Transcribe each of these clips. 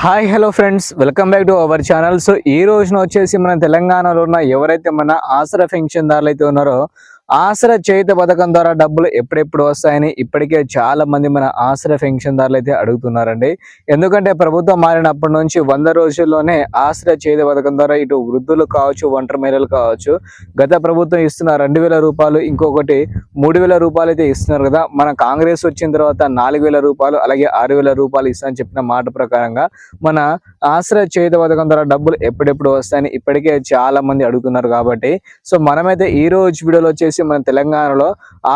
Hi hello friends welcome back to our channel so ఈ రోజున వచ్చేసి మన తెలంగాణలో ఉన్న ఎవరైతే మన ఆసరా పెన్షన్దారులు అయితే ఉన్నారో ఆసరా చేత పథకం ద్వారా డబ్బులు ఎప్పుడెప్పుడు వస్తాయని ఇప్పటికే చాలా మంది మన ఆసరా పెన్షన్దారులు అయితే అడుగుతున్నారండి. ఎందుకంటే ప్రభుత్వం మారినప్పటి నుంచి వంద రోజుల్లోనే ఆసరా చేత పథకం ద్వారా ఇటు వృద్ధులు కావచ్చు ఒంటరి మహిళలు కావచ్చు గత ప్రభుత్వం ఇస్తున్న రెండు వేల రూపాయలు ఇంకొకటి మూడు వేల రూపాయలు అయితే ఇస్తున్నారు కదా. మన కాంగ్రెస్ వచ్చిన తర్వాత నాలుగు వేల రూపాయలు అలాగే ఆరు వేల రూపాయలు ఇస్తామని చెప్పిన మాట ప్రకారంగా మన ఆశ్రయ చేత పథకం ద్వారా డబ్బులు ఎప్పుడెప్పుడు వస్తాయని ఇప్పటికే చాలా మంది అడుగుతున్నారు కాబట్టి. సో మనమైతే ఈ రోజు వీడియోలో వచ్చేసి మన తెలంగాణలో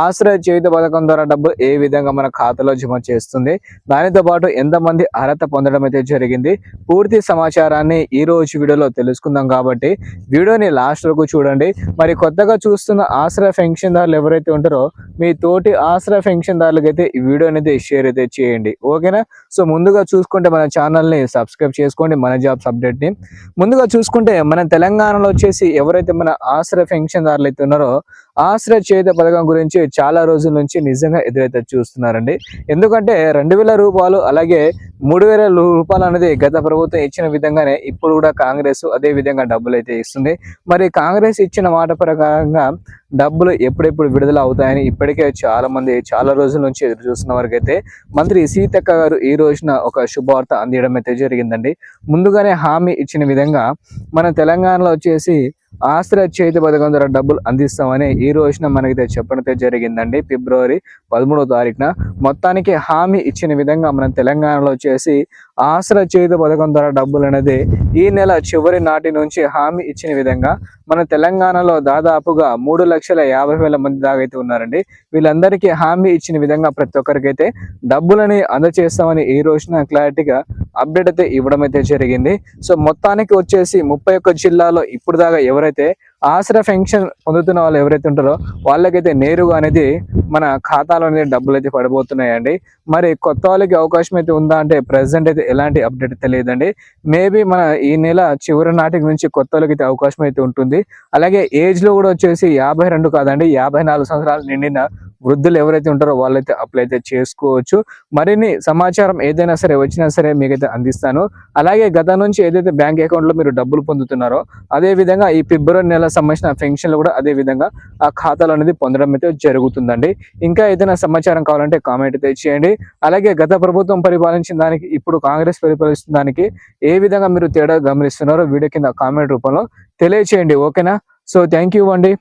ఆశ్రయ జీవిత పథకం ద్వారా డబ్బులు ఏ విధంగా మన ఖాతాలో జమ చేస్తుంది? దానితో పాటు ఎంతమంది అర్హత పొందడం అయితే జరిగింది? పూర్తి సమాచారాన్ని ఈ రోజు వీడియోలో తెలుసుకుందాం కాబట్టి వీడియోని లాస్ట్ వరకు చూడండి. మరి కొత్తగా చూస్తున్న ఆశ్రయ పెన్షన్దారులు ఎవరైతే ఉంటారో మీ తోటి ఆశ్రయ పెన్షన్దారులకి అయితే ఈ వీడియో అనేది షేర్ అయితే చేయండి. ఓకేనా? సో ముందుగా చూసుకుంటే మన ఛానల్ని సబ్స్క్రైబ్ చేసుకోండి మన జాబ్స్ అప్డేట్ని. ముందుగా చూసుకుంటే మన తెలంగాణలో వచ్చేసి ఎవరైతే మన ఆశ్రయ పెన్షన్దారులు అయితే ఉన్నారో ఆశ్రయ చేత పథకం గురించి చాలా రోజుల నుంచి నిజంగా ఎదురైతే చూస్తున్నారండి. ఎందుకంటే రెండు వేల రూపాయలు అలాగే మూడు వేల రూపాయలు అనేది గత ప్రభుత్వం ఇచ్చిన విధంగానే ఇప్పుడు కూడా కాంగ్రెస్ అదే విధంగా డబ్బులు అయితే ఇస్తుంది. మరి కాంగ్రెస్ ఇచ్చిన మాట ప్రకారంగా డబ్బులు ఎప్పుడెప్పుడు విడుదల అవుతాయని ఇప్పటికే చాలా మంది చాలా రోజుల నుంచి ఎదురు చూస్తున్న వరకు అయితే మంత్రి సీతక్క గారు ఈ రోజున ఒక శుభవార్త అందియడం అయితే జరిగిందండి. ముందుగానే హామీ ఇచ్చిన విధంగా మన తెలంగాణలో వచ్చేసి ఆశ్రయ చేతి పథకం ద్వారా డబ్బులు అందిస్తామని ఈ రోజున మనకైతే చెప్పడం అయితే జరిగిందండి. ఫిబ్రవరి పదమూడవ తారీఖున మొత్తానికి హామీ ఇచ్చిన విధంగా మన తెలంగాణలో వచ్చేసి ఆసరా చేతి పథకం ద్వారా డబ్బులు అనేది ఈ నెల చివరి నాటి నుంచి హామీ ఇచ్చిన విధంగా మన తెలంగాణలో దాదాపుగా మూడు లక్షల యాభై వేల మంది దాగైతే ఉన్నారండి. వీళ్ళందరికీ హామీ ఇచ్చిన విధంగా ప్రతి ఒక్కరికైతే డబ్బులని అందజేస్తామని ఈ రోజున క్లారిటీగా అప్డేట్ అయితే ఇవ్వడం అయితే జరిగింది. సో మొత్తానికి వచ్చేసి ముప్పై ఒక్క జిల్లాలో ఇప్పుడు దాకా ఎవరైతే ఆసరా పెన్షన్ పొందుతున్న వాళ్ళు ఎవరైతే ఉంటారో వాళ్ళకైతే నేరుగా అనేది మన ఖాతాలో అనేది డబ్బులు అయితే పడిపోతున్నాయండి. మరి కొత్త వాళ్ళకి అవకాశం అయితే ఉందా అంటే ప్రెసెంట్ అయితే ఎలాంటి అప్డేట్ తెలియదండి. మేబీ మన ఈ నెల చివరి నాటికి నుంచి కొత్త వాళ్ళకి అయితే అవకాశం అయితే ఉంటుంది. అలాగే ఏజ్లో కూడా వచ్చేసి యాభై రెండు కాదండి యాభై నాలుగు సంవత్సరాలు నిండిన వృద్ధులు ఎవరైతే ఉంటారో వాళ్ళైతే అప్లై అయితే చేసుకోవచ్చు. మరిన్ని సమాచారం ఏదైనా సరే వచ్చినా సరే మీకైతే అందిస్తాను. అలాగే గత నుంచి ఏదైతే బ్యాంక్ అకౌంట్లో మీరు డబ్బులు పొందుతున్నారో అదే విధంగా ఈ ఫిబ్రవరి నెల సంబంధించిన పెన్షన్లు కూడా అదే విధంగా ఆ ఖాతాలో అనేది పొందడం అయితే జరుగుతుందండి. ఇంకా ఏదైనా సమాచారం కావాలంటే కామెంట్ అయితే చేయండి. అలాగే గత ప్రభుత్వం పరిపాలించిన దానికి ఇప్పుడు కాంగ్రెస్ పరిపాలిస్తున్న దానికి ఏ విధంగా మీరు తేడా గమనిస్తున్నారో వీడియో కింద కామెంట్ రూపంలో తెలియచేయండి. ఓకేనా? సో థ్యాంక్ యూ అండి.